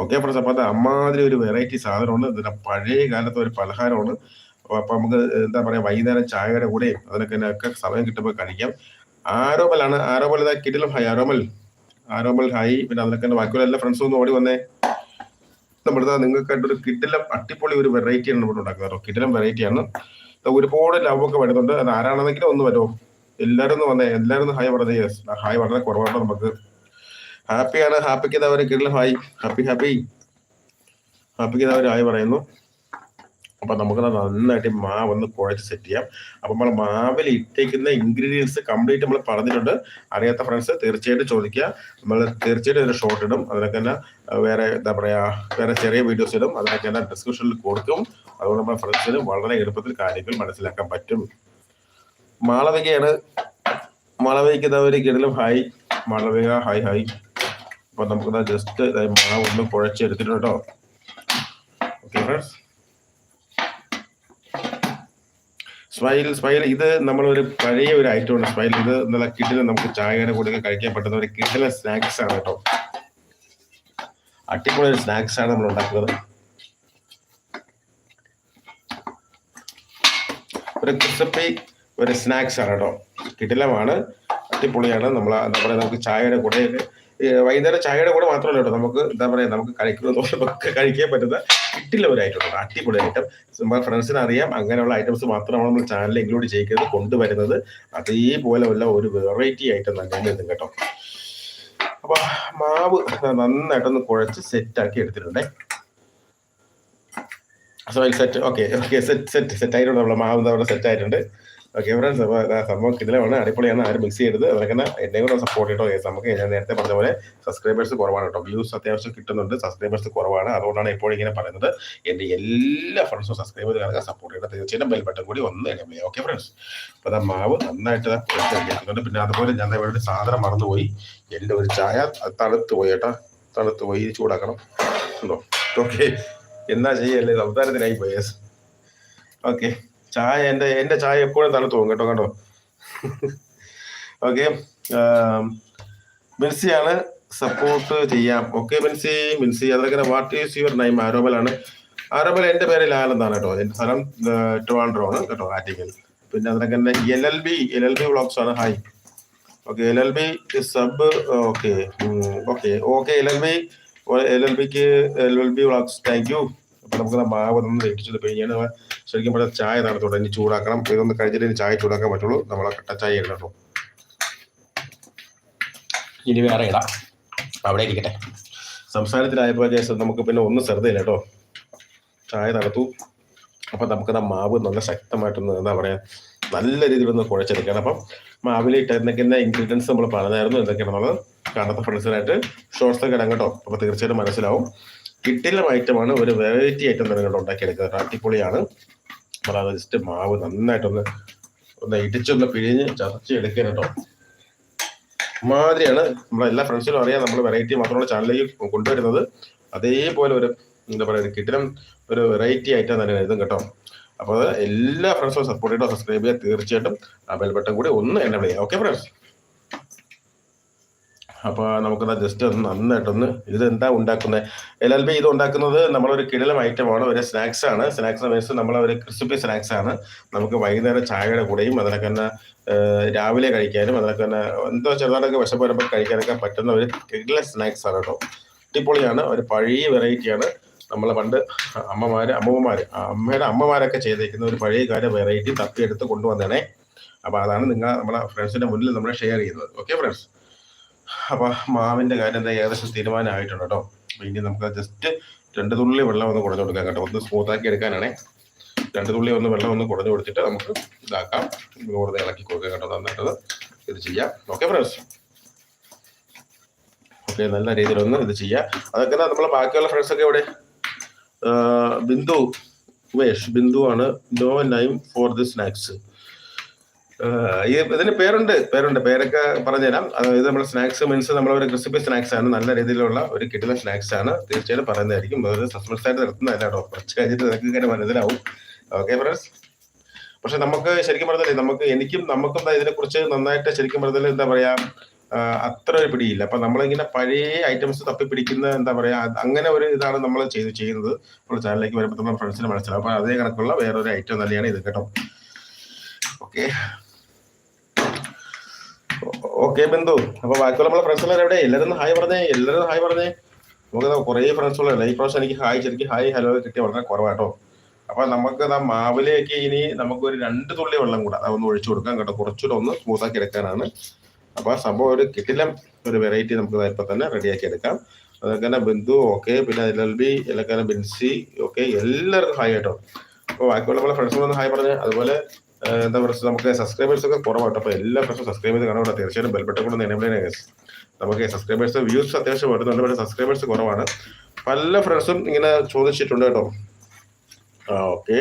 ഓക്കെ ഫ്രണ്ട്സ് അപ്പം അത് അമ്മാതിരി ഒരു വെറൈറ്റി സാധനമാണ്. ഇതിന്റെ പഴയ കാലത്തെ ഒരു പലഹാരമാണ്. അപ്പൊ നമുക്ക് എന്താ പറയാ വൈകുന്നേരം ചായയുടെ കൂടെയും അതിനൊക്കെ ഒക്കെ സമയം കിട്ടുമ്പോൾ കഴിക്കാം. ആരോമലാണ് ആരോമൽ കിടിലം ഹൈ ആരോമൽ ആരോമൽ ഹൈ പിന്നെ അതിനൊക്കെ ബാക്കിയുള്ള എല്ലാ ഫ്രണ്ട്സും ഒന്ന് ഓടി വന്നേ. നമ്മുടെ നിങ്ങൾക്കായിട്ടൊരു കിടിലം അട്ടിപ്പൊളി ഒരു വെറൈറ്റിയാണ് നമ്മൾ ഉണ്ടാക്കുന്നത് കിഡിലം വെറൈറ്റിയാണ് ഒരുപാട് ലവ് ഒക്കെ വരുന്നുണ്ട്. അത് ആരാണെന്നെങ്കിലും ഒന്ന് വരുമോ എല്ലാവരും ഒന്ന് വന്നേ. എല്ലാവരും ഹായ് പറഞ്ഞേ. യെസ് ഹായ് വളരെ കുറവാണ് നമുക്ക്. ഹാപ്പിയാണ് ഹാപ്പിക്ക് ഒരു ഹായ് ഹാപ്പി ഹാപ്പി ഹാപ്പിക്ക് ഒരു ഹായ് പറയുന്നു. അപ്പൊ നമുക്ക് നന്നായിട്ട് മാവ് ഒന്ന് കുഴച്ച് സെറ്റ് ചെയ്യാം. അപ്പൊ നമ്മൾ മാവിൽ ഇട്ടേക്കുന്ന ഇൻഗ്രീഡിയൻസ് കംപ്ലീറ്റ് നമ്മൾ പറഞ്ഞിട്ടുണ്ട്. അറിയാത്ത ഫ്രണ്ട്സ് തീർച്ചയായിട്ടും ചോദിക്കുക. നമ്മൾ തീർച്ചയായിട്ടും ഒരു ഷോർട്ട് ഇടും. അതിനൊക്കെ തന്നെ വേറെ എന്താ പറയാ വേറെ ചെറിയ വീഡിയോസ് ഇടും. അതിനൊക്കെ തന്നെ ഡിസ്ക്രിപ്ഷനിൽ കൊടുക്കും. അതുകൊണ്ട് നമ്മുടെ ഫ്രണ്ട്സിന് വളരെ എളുപ്പത്തിൽ കാര്യങ്ങൾ മനസ്സിലാക്കാൻ പറ്റും. മാളവികയാണ് മാളവിക്കുന്നവർ കിടലും? ഹായ് മാളവിക. ഹായ് ഹായ് അപ്പൊ നമുക്ക് ജസ്റ്റ് മാവ് ഒന്ന് കുഴച്ചെടുത്തിട്ടുണ്ട് ഓക്കെ ഫ്രണ്ട്സ് സ്മൈൽ സ്മൈൽ. ഇത് നമ്മളൊരു പഴയ ഒരു ഐറ്റം ആണ് സ്മൈൽ. ഇത് നല്ല കിടിലം നമുക്ക് ചായയുടെ കൂടെ കഴിക്കാൻ പറ്റുന്ന ഒരു കിഡിലെ സ്നാക്സ് ആണ് കേട്ടോ. അടിപൊളി ഒരു സ്നാക്സ് ആണ് നമ്മൾ ഉണ്ടാക്കുന്നത്. ഒരു ക്രിസ്പി ഒരു സ്നാക്സ് ആണ് കേട്ടോ. കിടിലമാണ് അടിപൊളിയാണ്. നമ്മൾ എന്താ പറയുക നമുക്ക് ചായയുടെ കൂടെ വൈകുന്നേരം ചായയുടെ കൂടെ മാത്രമല്ല കേട്ടോ നമുക്ക് എന്താ പറയുക നമുക്ക് കഴിക്കുന്ന ദോശമൊക്കെ കഴിക്കാൻ പറ്റുന്ന കിട്ടില്ല ഒരു ഐറ്റം അടിപൊളി ഐറ്റം നമ്മുടെ ഫ്രണ്ട്സിന് അറിയാം അങ്ങനെയുള്ള ഐറ്റംസ് മാത്രമാണ് നമ്മൾ ചാനലിൽ ഇൻക്ലൂഡ് ചെയ്യുന്നത് കൊണ്ടുവരുന്നത്. അതേപോലെ ഉള്ള ഒരു വെറൈറ്റി ഐറ്റം തന്നെയാണ് ഇത് കേട്ടോ. അപ്പൊ മാവ് നന്നായിട്ടൊന്ന് കുഴച്ച് സെറ്റ് ആക്കി എടുത്തിട്ടുണ്ടേ. Set okay okay set set set ആയിട്ടുണ്ട് നമ്മളെ മാവ് സെറ്റ് ആയിട്ടുണ്ട്. ഓക്കെ ഫ്രണ്ട്സ് അപ്പോൾ സംഭവം കിടലാണ് അടിപൊളിയാണ് ആരും മിക്സ് ചെയ്യരുത്. അതൊക്കെ എന്നെ കൂടെ സപ്പോർട്ട് yes, നമുക്ക് ഞാൻ നേരത്തെ പറഞ്ഞ പോലെ സബ്സ്ക്രൈബേഴ്സ് കുറവാണ് കേട്ടോ. വ്യൂസ് അത്യാവശ്യം കിട്ടുന്നുണ്ട്. സബ്സ്ക്രൈബേഴ്സ് കുറവാണ്. അതുകൊണ്ടാണ് എപ്പോഴും ഇങ്ങനെ പറയുന്നത്. എന്റെ എല്ലാ ഫ്രണ്ട്സും സബ്സ്ക്രൈബ് ചെയ്ത് കാണുക സപ്പോർട്ട് ചെയ്യണം. തീർച്ചയായിട്ടും ബെൽ ബട്ടൺ കൂടി ഒന്ന് ചെയ്യാം ഓക്കെ ഫ്രണ്ട്സ് അപ്പോൾ ആ മാവ് നന്നായിട്ട് എടുക്കുന്നുണ്ട് പിന്നെ അതുപോലെ ഞാൻ ഇവരുടെ സാധനം മറന്നുപോയി. എന്റെ ഒരു ചായ തണുത്ത് പോയി കേട്ടോ. തണുത്ത് പോയി ചൂടാക്കണം. ഉണ്ടോ? ഓക്കെ എന്നാ ചെയ്യല്ലേ? സംസാരത്തിനായി പോയി ഓക്കെ ചായ എന്റെ എന്റെ ചായ എപ്പോഴും തല പോകും കേട്ടോ കണ്ടോ? ഓക്കെ മിൻസിയാണ് സപ്പോർട്ട് ചെയ്യാം. ഓക്കെ മിൻസി മിൻസി അതൊക്കെ വാട്ട് ഈസ് യുവർ നൈം ആണ്. ആരോബൽ എന്റെ പേര് ലാലെന്നാണ് കേട്ടോ. എന്റെ സ്ഥലം ട്രിവാൻഡ്രോ ആണ് കേട്ടോ ആറ്റിക്കൽ പിന്നെ അതിനൊക്കെ തന്നെ L L B L L B vlogs ആണ്. Hi okay L L B sub okay okay okay L L B L L ബിക്ക് L L B vlogs thank you അപ്പൊ നമുക്ക് ആ മാവ് ഒന്ന് ഇടിച്ചത് കഴിഞ്ഞാൽ ശരിക്കും പറഞ്ഞാൽ ചായ നടത്തോട്ടെ ഇനി ചൂടാക്കണം. ഇതൊന്ന് കഴിഞ്ഞിട്ട് ഇനി ചായ ചൂടാക്കാൻ പറ്റുള്ളൂ. നമ്മളെ കട്ട ചായ ഇടട്ടോ ഇനി വേറെ ഇടാം. അവിടെ ഇരിക്കട്ടെ. സംസാരത്തിലായപ്പോൾ ശേഷം നമുക്ക് പിന്നെ ഒന്നും ശ്രദ്ധയില്ല കേട്ടോ. ചായ നടത്തു അപ്പം നമുക്ക് ആ മാവ് നല്ല ശക്തമായിട്ടൊന്ന് എന്താ പറയാ നല്ല രീതിയിൽ ഒന്ന് കുഴച്ചെടുക്കണം. അപ്പം മാവിലിട്ട് എന്തൊക്കെയാണ് ഇൻഗ്രീഡിയൻസ് നമ്മൾ പറഞ്ഞായിരുന്നു എന്തൊക്കെയാണെന്നുള്ളത് കാണാത്ത ഫ്രണ്ട്സിനായിട്ട് ഷോർട്സ് ഒക്കെ ഇടാം കേട്ടോ. അപ്പോൾ തീർച്ചയായിട്ടും മനസ്സിലാവും. കിട്ടില്ല ഐറ്റമാണ് ഒരു വെറൈറ്റി ഐറ്റം തന്നെ കേട്ടോ ഉണ്ടാക്കിയെടുക്കുന്നത്. അടിപൊളിയാണ്. അപ്പോൾ അത് ജസ്റ്റ് മാവ് നന്നായിട്ടൊന്ന് ഒന്ന് ഇടിച്ചൊന്ന് പിഴിഞ്ഞ് ചതച്ച് എടുക്കുക കേട്ടോ. മാതിരിയാണ് നമ്മളെ എല്ലാ ഫ്രണ്ട്സിനും അറിയാം നമ്മൾ വെറൈറ്റി മാത്രമുള്ള ചാനലിലേക്ക് കൊണ്ടുവരുന്നത്. അതേപോലെ ഒരു എന്താ പറയുക കിട്ടിലും ഒരു വെറൈറ്റി ഐറ്റം തന്നെ എഴുതും കേട്ടോ. അപ്പോൾ എല്ലാ ഫ്രണ്ട്സും സപ്പോർട്ട് ചെയ്തോ സബ്സ്ക്രൈബ് ചെയ്യുക. തീർച്ചയായിട്ടും ആ ബെൽ ബട്ടൺ കൂടി ഒന്ന് എന്നെ വിളിക്കുക ഓക്കെ ഫ്രണ്ട്സ് അപ്പോൾ നമുക്കത് ജസ്റ്റ് ഒന്ന് നന്നായിട്ടൊന്ന് ഇത് എന്താ ഉണ്ടാക്കുന്നത് എൽ എൽ ബി ഇത് ഉണ്ടാക്കുന്നത് നമ്മളൊരു കിടിലം ഐറ്റമാണ്. ഒരു സ്നാക്സ് ആണ്. സ്നാക്സ് മീൻസ് നമ്മളൊരു ക്രിസ്പി സ്നാക്സ് ആണ്. നമുക്ക് വൈകുന്നേരം ചായയുടെ കൂടെയും അതിനൊക്കെ തന്നെ രാവിലെ കഴിക്കാനും അതിനൊക്കെ തന്നെ എന്തോ ചെറുതായിട്ടൊക്കെ വിശപ്പ് വരുമ്പോൾ കഴിക്കാനൊക്കെ പറ്റുന്ന ഒരു കിടല സ്നാക്സ് ആണ് കേട്ടോ. അടിപൊളിയാണ്. ഒരു പഴയ വെറൈറ്റിയാണ് നമ്മൾ പണ്ട് അമ്മമാർ ആ അമ്മയുടെ അമ്മമാരൊക്കെ ചെയ്തേക്കുന്ന ഒരു പഴയ കാല വെറൈറ്റി തപ്പിയെടുത്ത് കൊണ്ടുവന്നേണേ അപ്പോൾ അതാണ് നിങ്ങൾ നമ്മളെ ഫ്രണ്ട്സിന്റെ മുന്നിൽ നമ്മൾ ഷെയർ ചെയ്യുന്നത്. ഓക്കെ ഫ്രണ്ട്സ് അപ്പൊ മാവിന്റെ കാര്യം ഏകദേശം തീരുമാനമായിട്ടുണ്ട് കേട്ടോ. ഇനി നമുക്ക് ജസ്റ്റ് രണ്ട് തുള്ളി വെള്ളം ഒന്ന് കുറഞ്ഞു കൊടുക്കാം കേട്ടോ. ഒന്ന് സ്മൂത്ത് ആക്കി എടുക്കാനാണേ. രണ്ട് തുള്ളി ഒന്ന് വെള്ളം ഒന്ന് കുറഞ്ഞു കൊടുത്തിട്ട് നമുക്ക് ഇതാക്കാം. കൂടുതൽ ഇളക്കി കൊടുക്കാം കേട്ടോ നന്നായിട്ട് ഇത് ചെയ്യാം. ഓക്കെ ഫ്രണ്ട്സ് ഓക്കെ നല്ല രീതിയിലൊന്ന് ഇത് ചെയ്യാം. അതൊക്കെ നമ്മളെ ബാക്കിയുള്ള ഫ്രണ്ട്സ് ഒക്കെ ഇവിടെ ബിന്ദു ഉമേഷ്. ബിന്ദു ആണ് no name for the snacks ഈ ഇതിന് പേരുണ്ട് പേരുണ്ട്. പേരൊക്കെ പറഞ്ഞുതരാം. അതായത് നമ്മുടെ സ്നാക്സ് മീൻസ് ഒരു ക്രിസ്പി സ്നാക്സ് ആണ്. നല്ല രീതിയിലുള്ള ഒരു കിട്ടുന്ന സ്നാക്സ് ആണ്. തീർച്ചയായിട്ടും പറയുന്നതായിരിക്കും. ഒരു സസ്പെൻസ് ആയിട്ട് നിർത്തുന്നതല്ല കേട്ടോ. കുറച്ച് കഴിഞ്ഞിട്ട് നിങ്ങൾക്ക് ഇങ്ങനെ മനസ്സിലാവും. ഓക്കെ ഫ്രണ്ട്സ് പക്ഷെ നമുക്ക് ശരിക്കും പറഞ്ഞാലേ നമുക്ക് എനിക്കും നമുക്കും ഇതിനെ കുറിച്ച് നന്നായിട്ട് ശരിക്കും പറഞ്ഞാൽ എന്താ പറയാ അത്ര ഒരു പിടിയില്ല. അപ്പൊ നമ്മളിങ്ങനെ പഴയ ഐറ്റംസ് തപ്പി പിടിക്കുന്ന എന്താ പറയാ അങ്ങനെ ഒരു ഇതാണ് നമ്മൾ ചെയ്ത് ചെയ്യുന്നത്. നമ്മുടെ ചാനലിലേക്ക് വരുമ്പോൾ നമ്മുടെ ഫ്രണ്ട്സിന് മനസ്സിലാവും. അപ്പൊ അതേ കണക്കുള്ള വേറൊരു ഐറ്റം തന്നെയാണ് ഇത് കേട്ടോ. ഓക്കെ ഓക്കെ ബന്ധു അപ്പൊ ബാക്കിയുള്ള നമ്മളെ ഫ്രണ്ട്സ് എല്ലാവരും എവിടെ എല്ലാവരും ഹായ് പറഞ്ഞേ എല്ലാവരും ഹായ് പറഞ്ഞേ. നമുക്ക് കുറേ ഫ്രണ്ട്സ് ഉള്ളതല്ല ഈ പ്രാവശ്യം എനിക്ക് ഹായ് ശരിക്കും ഹായ് ഹലോ കിട്ടിയ വളരെ കുറവാട്ടോ. അപ്പൊ നമുക്ക് ആ മാവിലേക്ക് ഇനി നമുക്ക് ഒരു രണ്ട് തുള്ളി വെള്ളം കൂടെ അതൊന്ന് ഒഴിച്ചു കൊടുക്കാം കേട്ടോ. കുറച്ചുകൂടെ ഒന്ന് സ്മൂത്ത് ആക്കി എടുക്കാനാണ്. അപ്പൊ ആ സംഭവം ഒരു കിട്ടിലം ഒരു വെറൈറ്റി നമുക്ക് ഇപ്പൊ തന്നെ റെഡിയാക്കി എടുക്കാം. അതൊക്കെ തന്നെ ബിന്ദു ഓക്കെ പിന്നെ എൽ എൽ ബി എല്ലാ ബിൻസി ഓക്കെ എല്ലാവർക്കും ഹായ് കേട്ടോ അപ്പോൾ ബാക്കിയുള്ള നമ്മളെ ഫ്രണ്ട്സിനൊന്ന് ഹായ് പറഞ്ഞ്. അതുപോലെ എന്താ പറയുക നമുക്ക് സബ്സ്ക്രൈബേഴ്സ് ഒക്കെ കുറവാട്ടോ അപ്പോൾ എല്ലാ ഫ്രണ്ട്സും സബ്സ്ക്രൈബ് ചെയ്ത് കാണാൻ തീർച്ചയായിട്ടും ബെൽബട്ടൻ കൊണ്ട് എനേബിൾ. നമുക്ക് സബ്സ്ക്രൈബേഴ്സ് വ്യൂസ് അത്യാവശ്യം വരുന്നുണ്ട് പക്ഷേ സബ്സ്ക്രൈബേഴ്സ് കുറവാണ്. പല ഫ്രണ്ട്സും ഇങ്ങനെ ചോദിച്ചിട്ടുണ്ട് കേട്ടോ. ആ ഓക്കെ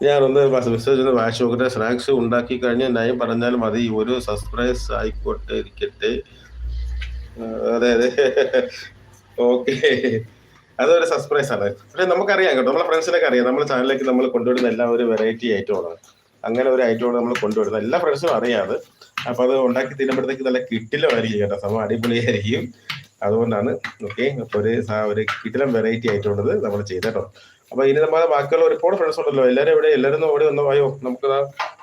ഞാനൊന്ന് മെസ്സേജ് ഒന്ന് വാച്ച് നോക്കട്ടെ. സ്നാക്സ് ഉണ്ടാക്കി കഴിഞ്ഞ് നയം പറഞ്ഞാൽ മതി. ഒരു സർപ്രൈസ് ആയിക്കോട്ടെ ഇരിക്കട്ടെ. അതെ അതെ. ഓക്കെ അതൊരു സർപ്രൈസ് ആണ്. പക്ഷെ നമുക്കറിയാം കേട്ടോ നമ്മളെ ഫ്രണ്ട്സിനൊക്കെ അറിയാം. നമ്മുടെ ചാനലിലേക്ക് നമ്മൾ കൊണ്ടുവരുന്ന എല്ലാം ഒരു വെറൈറ്റി ഐറ്റമാണ് അങ്ങനെ ഒരു ഐറ്റമാണ് നമ്മൾ കൊണ്ടുവരുന്നത്. എല്ലാ ഫ്രണ്ട്സും അറിയാം അത്. അപ്പൊ അത് ഉണ്ടാക്കി തീരുമ്പോഴത്തേക്ക് നല്ല കിട്ടിലുമായിരിക്കും കേട്ടോ. സംഭവം അടിപൊളിയായിരിക്കും. അതുകൊണ്ടാണ് ഓക്കെ അപ്പൊ ഒരു ഒരു കിട്ടിലം വെറൈറ്റി ആയിട്ടുള്ളത് നമ്മൾ ചെയ്തോ അപ്പൊ ഇനി നമ്മുടെ ബാക്കിയുള്ള ഒരുപാട് ഫ്രണ്ട്സ് ഉണ്ടല്ലോ. എല്ലാവരും ഇവിടെ എല്ലാവരും ഓടി വന്നോ? അയ്യോ നമുക്ക്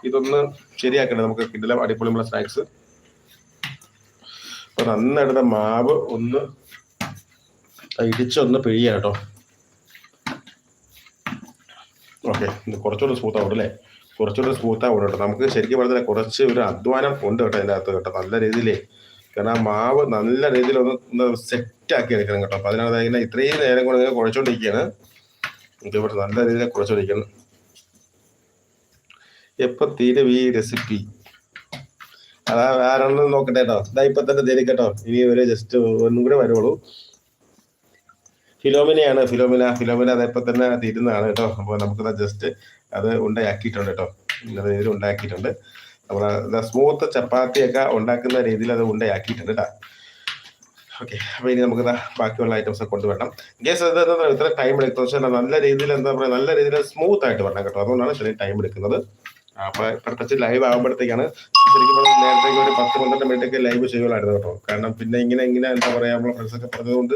ഇതൊന്ന് ശരിയാക്കണ്ടേ? നമുക്ക് കിട്ടിലം അടിപൊളിയുള്ള സ്നാക്സ് അപ്പൊ നന്നായിട്ട് മാവ് ഒന്ന് ഇടിച്ചൊന്ന് പിഴിയ കേട്ടോ. ഓക്കെ കുറച്ചുകൂടെ സ്മൂത്ത് ആവും അല്ലേ? കുറച്ചുകൂടെ സ്മൂത്ത് ആവും കേട്ടോ. നമുക്ക് ശരിക്കും പറഞ്ഞാൽ കുറച്ച് ഒരു അധ്വാനം ഉണ്ട് കേട്ടോ അതിന്റെ അകത്ത് കേട്ടോ നല്ല രീതിയിലേ. കാരണം ആ മാവ് നല്ല രീതിയിൽ ഒന്ന് ഒന്ന് സെറ്റ് ആക്കി എടുക്കണം കേട്ടോ. അപ്പോൾ അതിനകത്ത് ഇങ്ങനെ ഇത്രയും നേരം കൊണ്ട് ഇങ്ങനെ കുഴച്ചുകൊണ്ടിരിക്കുകയാണ് ഇവിടെ നല്ല രീതിയിൽ കുഴച്ചുകൊണ്ടിരിക്കണം എപ്പൊ തീരും ഈ റെസിപ്പി അതാ ഒന്നും നോക്കട്ടെ കേട്ടോ. ഇതാ ഇപ്പം തന്നെ തരും കേട്ടോ. ഇനി ഒരു ജസ്റ്റ് ഒന്നും കൂടെ വരുള്ളൂ ഫിലോമിനയാണ് ഫിലോമിന ഫിലോമിന അതിപ്പോൾ തന്നെ തീരുന്നതാണ് കേട്ടോ. അപ്പോൾ നമുക്കത് ജസ്റ്റ് അത് ഉണ്ടാക്കിയിട്ടുണ്ട് കേട്ടോ. അത് രീതിയിൽ ഉണ്ടാക്കിയിട്ടുണ്ട്. നമ്മൾ സ്മൂത്ത് ചപ്പാത്തിയൊക്കെ ഉണ്ടാക്കുന്ന രീതിയിൽ അത് ഉണ്ടാക്കിയിട്ടുണ്ട് കേട്ടോ. ഓക്കെ അപ്പോൾ ഇനി നമുക്ക് ബാക്കിയുള്ള ഐറ്റംസ് കൊണ്ടുവരണം. ഗ്യാസ് ഇത്ര ടൈം എടുക്കുന്നത് പക്ഷേ നല്ല രീതിയിൽ എന്താ പറയുക നല്ല രീതിയിൽ സ്മൂത്ത് ആയിട്ട് വരണം കേട്ടോ. അതുകൊണ്ടാണ് ഇത്രയും ടൈം എടുക്കുന്നത്. അപ്പൊ പ്രത്യേകിച്ച് ലൈവ് ആകുമ്പോഴത്തേക്കാണ് നേരത്തെ ഒരു പത്ത് പന്ത്രണ്ട് മിനിറ്റ് ഒക്കെ ലൈവ് ചെയ്യുമായിരുന്നു കേട്ടോ. കാരണം പിന്നെ ഇങ്ങനെ ഇങ്ങനെ എന്താ പറയാ നമ്മളെ ഫ്രണ്ട്സ് ഒക്കെ പറഞ്ഞതുകൊണ്ട്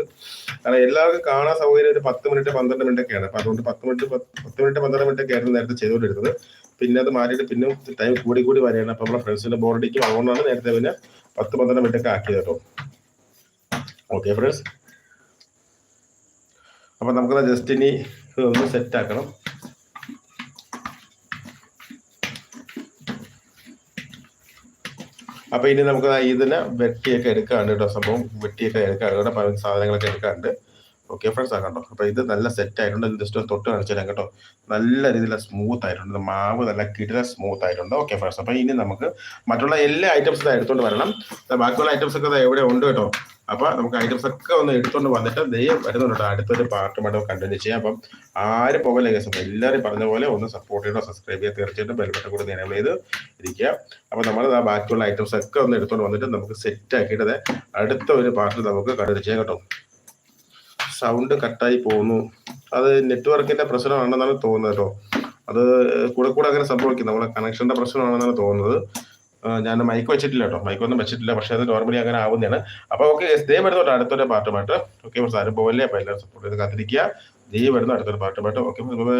കാരണം എല്ലാവർക്കും കാണാൻ സൗകര്യം ഒരു പത്ത് മിനിറ്റ് പന്ത്രണ്ട് മിനിറ്റ് ഒക്കെയാണ് അപ്പൊ അതുകൊണ്ട് പത്ത് മിനിറ്റ് പത്ത് മിനിറ്റ് പന്ത്രണ്ട് മിനിറ്റ് ഒക്കെ ആയിരുന്നു നേരത്തെ ചെയ്തുകൊണ്ടിരുന്നത്. പിന്നെ അത് മാറിയിട്ട് പിന്നെ ടൈം കൂടി കൂടി വരികയാണ് അപ്പൊ നമ്മളെ ഫ്രണ്ട്സിന്റെ ബോർഡിക്കും അതുകൊണ്ടാണ് നേരത്തെ പിന്നെ പത്ത് പന്ത്രണ്ട് മിനിറ്റ് ഒക്കെ ആക്കിയത് കേട്ടോ. ഓക്കെ ഫ്രണ്ട്സ് അപ്പൊ നമുക്ക് ജസ്റ്റ് ഇനി ഒന്ന് സെറ്റ് ആക്കണം. അപ്പൊ ഇനി നമുക്ക് ഇതിനെ വെട്ടിയൊക്കെ എടുക്കാണ്ട് കേട്ടോ സംഭവം. വെട്ടിയൊക്കെ എടുക്കാണ്ട് കേട്ടോ സാധനങ്ങളൊക്കെ എടുക്കാണ്ട് ഓക്കെ ഫ്രണ്ട്സ് ആ കണ്ടോ? അപ്പോൾ ഇത് നല്ല സെറ്റ് ആയിട്ടുണ്ട്. ജസ്റ്റ് ഒന്ന് തൊട്ട് കാണിച്ചു തരാം കേട്ടോ. നല്ല രീതിയിൽ സ്മൂത്ത് ആയിട്ടുണ്ട്. മാവ് നല്ല കിടില സ്മൂത്ത് ആയിട്ടുണ്ട്. ഓക്കെ ഫ്രണ്ട്സ് അപ്പോൾ ഇനി നമുക്ക് മറ്റുള്ള എല്ലാ ഐറ്റംസും എടുത്തുകൊണ്ട് വരണം. ബാക്കിയുള്ള ഐറ്റംസ് ഒക്കെ എവിടെ ഉണ്ട് കേട്ടോ? അപ്പോൾ നമുക്ക് ഐറ്റംസ് ഒക്കെ ഒന്ന് എടുത്തുകൊണ്ട് വന്നിട്ട് ദൈവം വരുന്നുണ്ട് അടുത്തൊരു പാർട്ടുമായിട്ട് കണ്ടിന്യൂ ചെയ്യാം. അപ്പം ആരും പോകല കേസ് അപ്പം എല്ലാവരും പറഞ്ഞ പോലെ ഒന്ന് സപ്പോർട്ട് ചെയ്യണോ. സബ്സ്ക്രൈബ് ചെയ്യുക. തീർച്ചയായിട്ടും ബെൽബട്ടൺ കൂടി എനേബിൾ ചെയ്ത് ഇരിക്കുക. അപ്പോൾ നമ്മൾ ആ ബാക്കിയുള്ള ഐറ്റംസ് ഒക്കെ ഒന്ന് എടുത്തുകൊണ്ട് വന്നിട്ട് നമുക്ക് സെറ്റ് ആക്കിയിട്ട് അടുത്ത ഒരു പാർട്ടിൽ നമുക്ക് കണ്ടിന്യൂ ചെയ്യാം കേട്ടോ. സൗണ്ട് കട്ടായി പോകുന്നു. അത് നെറ്റ്വർക്കിന്റെ പ്രശ്നമാണെന്നാണ് തോന്നുന്നത് കേട്ടോ. അത് കൂടെ കൂടെ അങ്ങനെ സംഭവിക്കുന്നത് നമ്മളെ കണക്ഷന്റെ പ്രശ്നമാണെന്നാണ് തോന്നുന്നത്. ഞാൻ മൈക്ക് വെച്ചിട്ടില്ല കേട്ടോ. മൈക്ക് ഒന്നും വെച്ചിട്ടില്ല. പക്ഷേ അത് നോർമലി അങ്ങനെ ആവുന്നതാണ്. അപ്പോൾ ഓക്കെ ദേ വരുന്നുണ്ട് അടുത്തൊരു പാട്ടുമായിട്ട്. ഓക്കെ സാറ് പോകല്ലേ അപ്പോൾ എല്ലാവരും സപ്പോർട്ട് ചെയ്ത് കാത്തിരിക്കുക. ദേ വരുന്ന അടുത്തൊരു പാട്ടുമായിട്ട്. Okay bye